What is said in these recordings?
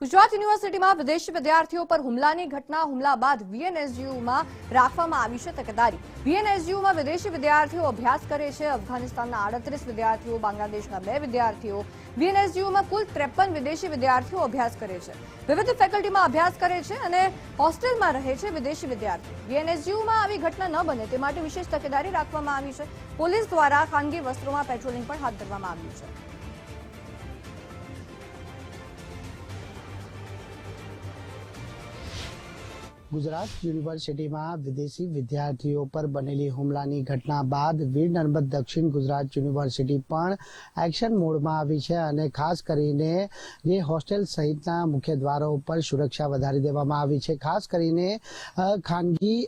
ગુજરાત યુનિવર્સિટીમાં વિદેશી વિદ્યાર્થીઓ પર હુમલાની ઘટના હુમલા બાદ વીએનએસયુમાં રાખવામાં આવી છે તકેદારી. વીએનએસયુમાં વિદેશી વિદ્યાર્થીઓ અભ્યાસ કરે છે. અફઘાનિસ્તાનના આડત્રીસ વિદ્યાર્થીઓ, બાંગ્લાદેશના બે વિદ્યાર્થીઓ. વીએનએસયુમાં કુલ ત્રેપન વિદેશી વિદ્યાર્થીઓ અભ્યાસ કરે છે. વિવિધ ફેકલ્ટીમાં અભ્યાસ કરે છે અને હોસ્ટેલમાં રહે છે વિદેશી વિદ્યાર્થીઓ. વીએનએસયુમાં આવી ઘટના ન બને તે માટે વિશેષ તકેદારી રાખવામાં આવી છે. પોલીસ દ્વારા ખાનગી વસ્ત્રોમાં પેટ્રોલિંગ પણ હાથ ધરવામાં આવ્યું છે. ગુજરાત યુનિવર્સિટીમાં વિદેશી વિદ્યાર્થીઓ પર બનેલી હુમલાની ઘટના બાદ વીર નર્મદ દક્ષિણ ગુજરાત યુનિવર્સિટી પણ એક્શન મોડમાં આવી છે અને ખાસ કરીને જે હોસ્ટેલ સહિતના મુખ્ય દ્વારો ઉપર સુરક્ષા વધારી દેવામાં આવી છે. ખાસ કરીને ખાનગી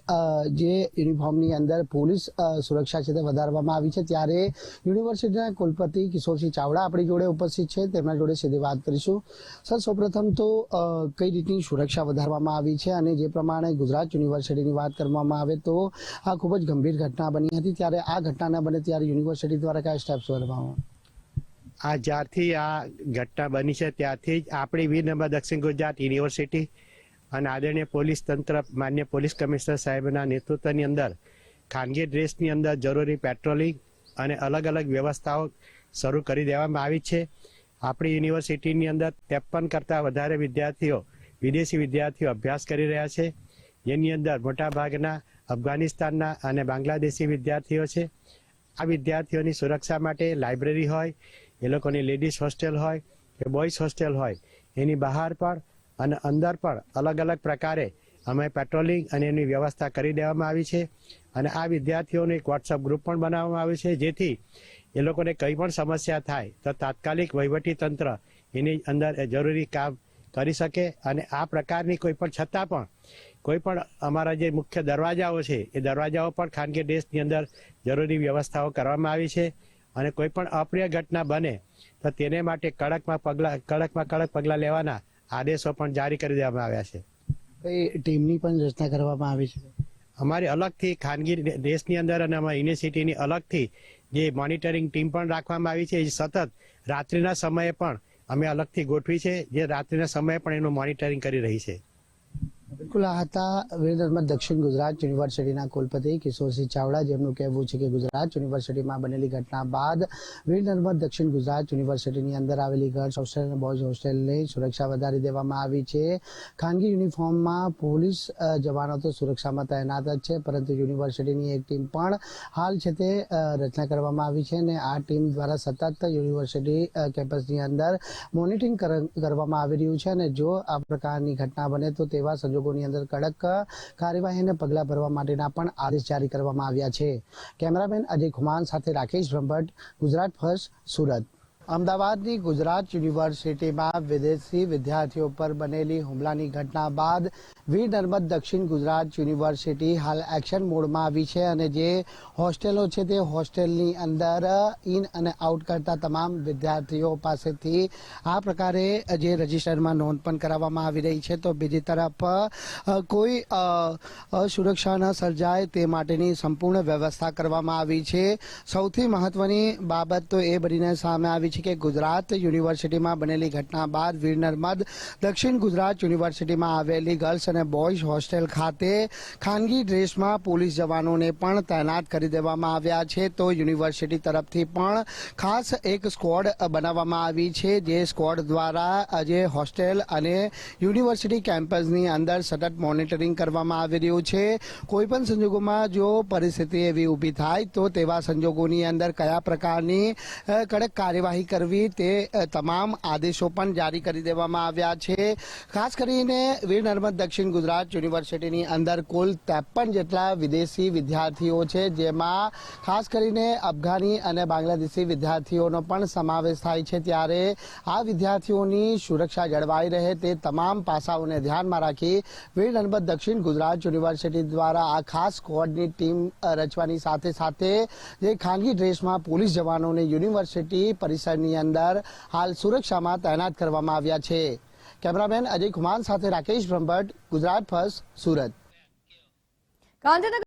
જે યુનિફોર્મની અંદર પોલીસ સુરક્ષા છે તે વધારવામાં આવી છે. ત્યારે યુનિવર્સિટીના કુલપતિ કિશોરસિંહ ચાવડા આપણી જોડે ઉપસ્થિત છે. તેમના જોડે સીધી વાત કરીશું. સર, સૌપ્રથમ તો કઈ રીતની સુરક્ષા વધારવામાં આવી છે અને જે પ્રમાણે ગુજરાત યુનિવર્સિટીની વાત કરવામાં આવે તો આ ખૂબ જ ગંભીર ઘટના બની હતી. ત્યારે આ ઘટના ન બને ત્યારે યુનિવર્સિટી દ્વારા કયા સ્ટેપ્સ ભરવામાં આ જ્યારથી આ ઘટના બની છે, ત્યારથી જ આપણી વીર નર્મદા દક્ષિણ ગુજરાત યુનિવર્સિટી અને આદરણીય પોલીસ તંત્ર, માન્ય પોલીસ કમિશનર સાહેબના નેતૃત્વની અંદર, ખાનગી ડ્રેસની અંદર જરૂરી પેટ્રોલિંગ અને અલગ અલગ વ્યવસ્થાઓ શરૂ કરી દેવામાં આવી છે. આપણી યુનિવર્સિટીની અંદર ત્રેપન કરતાં વધારે વિદ્યાર્થીઓ, વિદેશી વિદ્યાર્થીઓ અભ્યાસ કરી રહ્યા છે. જેની અંદર મોટાભાગના અફઘાનિસ્તાનના અને બાંગ્લાદેશી વિદ્યાર્થીઓ છે. આ વિદ્યાર્થીઓની સુરક્ષા માટે લાઇબ્રેરી હોય, એ લોકોની લેડીઝ હોસ્ટેલ હોય કે બોયઝ હોસ્ટેલ હોય, એની બહાર પણ અને અંદર પણ અલગ અલગ પ્રકારે અમે પેટ્રોલિંગ અને એની વ્યવસ્થા કરી દેવામાં આવી છે. અને આ વિદ્યાર્થીઓનું એક વોટ્સઅપ ગ્રુપ પણ બનાવવામાં આવ્યું છે, જેથી એ લોકોને કંઈ પણ સમસ્યા થાય તો તાત્કાલિક વહીવટી તંત્ર એની અંદર જરૂરી કામ કરી શકે અને આ પ્રકારની કોઈ પણ છતાં પણ કોઈ પણ અમારા જે મુખ્ય દરવાજાઓ છે એ દરવાજાઓ પણ ખાનગી દેશની અંદર જરૂરી વ્યવસ્થાઓ કરવામાં આવી છે અને કોઈ પણ અપ્રિય ઘટના બને તો તેને માટે કડકમાં પગલા કડકમાં કડક પગલાં લેવાના આદેશો પણ જારી કરી દેવામાં આવ્યા છે. કઈ ટીમની પણ રચના કરવામાં આવી છે? અમારી અલગથી ખાનગી દેશની અંદર અને અમારી યુનિવર્સિટીની અલગથી જે મોનિટરિંગ ટીમ પણ રાખવામાં આવી છે એ સતત રાત્રિના સમયે પણ અમે અલગથી ગોઠવી છે. જે રાત્રિના સમયે પણ એનું મોનિટરિંગ કરી રહી છે. બિલકુલ, આ હતા વિરેન્દ્રમાં દક્ષિણ ગુજરાત યુનિવર્સિટીના કુલપતિ કિશોરસિંહ ચાવડા, જેમનું કહેવું છે કે ગુજરાત યુનિવર્સિટીમાં બનેલી ઘટના બાદ વિરેન્દ્રમાં દક્ષિણ ગુજરાત યુનિવર્સિટીની અંદર આવેલી ગર્લ્સ હોસ્ટેલ અને બોયઝ હોસ્ટેલની સુરક્ષા વધારી દેવામાં આવી છે. ખાનગી યુનિફોર્મમાં પોલીસ જવાનો તો સુરક્ષામાં તૈનાત જ છે, પરંતુ યુનિવર્સિટીની એક ટીમ પણ હાલ છે તે રચના કરવામાં આવી છે અને આ ટીમ દ્વારા સતત યુનિવર્સિટી કેમ્પસની અંદર મોનિટરિંગ કર- કરવામાં આવી રહ્યું છે અને જો આ પ્રકારની ઘટના બને તો તેવા સંજોગોની અંદર કડક કાર્યવાહી અને પગલાં ભરવા માટેના પણ આદેશ જારી કરવામાં આવ્યા છે. કેમેરામેન અજય ખુમાન સાથે રાકેશ બ્રહ્મભટ્ટ, ગુજરાત ફર્સ્ટ, સુરત. અમદાવાદની ગુજરાત યુનિવર્સિટીમાં વિદેશી વિદ્યાર્થીઓ પર બનેલી હુમલાની ઘટના બાદ વીર નર્મદ દક્ષિણ ગુજરાત યુનિવર્સિટી હાલ એક્શન મોડમાં આવી છે અને જે હોસ્ટેલો છે તે હોસ્ટેલની અંદર ઇન અને આઉટ કરતા તમામ વિદ્યાર્થીઓ પાસેથી આ પ્રકારે જે રજિસ્ટરમાં નોંધ પણ કરાવવામાં આવી રહી છે. તો બીજી તરફ કોઈ સુરક્ષા ન સર્જાય તે માટેની સંપૂર્ણ વ્યવસ્થા કરવામાં આવી છે. સૌથી મહત્વની બાબત તો એ બનીને સામે આવી છે કે ગુજરાત યુનિવર્સિટીમાં બનેલી ઘટના બાદ વીર નર્મદ દક્ષિણ ગુજરાત યુનિવર્સિટીમાં આવેલી ગર્લ્સ અને બોયઝ હોસ્ટેલ ખાતે ખાનગી ડ્રેસમાં પોલીસ જવાનોને પણ તૈનાત કરી દેવામાં આવ્યા છે. તો યુનિવર્સિટી તરફથી પણ ખાસ એક સ્કોડ બનાવવામાં આવી છે, જે સ્કોડ દ્વારા આજે હોસ્ટેલ અને યુનિવર્સિટી કેમ્પસની અંદર સતત મોનિટરિંગ કરવામાં આવી રહ્યું છે. કોઈ પણ સંજોગોમાં જો પરિસ્થિતિ એવી ઊભી થાય, તો તેવા સંજોગોની અંદર કયા પ્રકારની કડક કાર્યવાહી કરવી તે તમામ આદેશો પણ જારી કરી દેવામાં આવ્યા છે. ખાસ કરીને વીર નર્મદ દક્ષિણ ગુજરાત યુનિવર્સિટીની અંદર કુલ ત્રેપન જેટલા વિદેશી વિદ્યાર્થીઓ છે, જેમાં ખાસ કરીને અફઘાની અને બાંગ્લાદેશી વિદ્યાર્થીઓનો પણ સમાવેશ થાય છે. ત્યારે આ વિદ્યાર્થીઓની સુરક્ષા જળવાઈ રહે તે તમામ પાસાઓને ધ્યાનમાં રાખી વીર નર્મદ દક્ષિણ ગુજરાત યુનિવર્સિટી દ્વારા આ ખાસ સ્ક્વોડની ટીમ રચવાની સાથે સાથે જે ખાનગી ડ્રેસમાં પોલીસ જવાનોને યુનિવર્સિટી પરિસરની અંદર હાલ સુરક્ષામાં તૈનાત કરવામાં આવ્યા છે. કેમેરામેન અજય કુમાર સાથે રાકેશ બ્રહ્મભટ્ટ, ગુજરાત ફર્સ્ટ, સુરત. ગાંધીનગર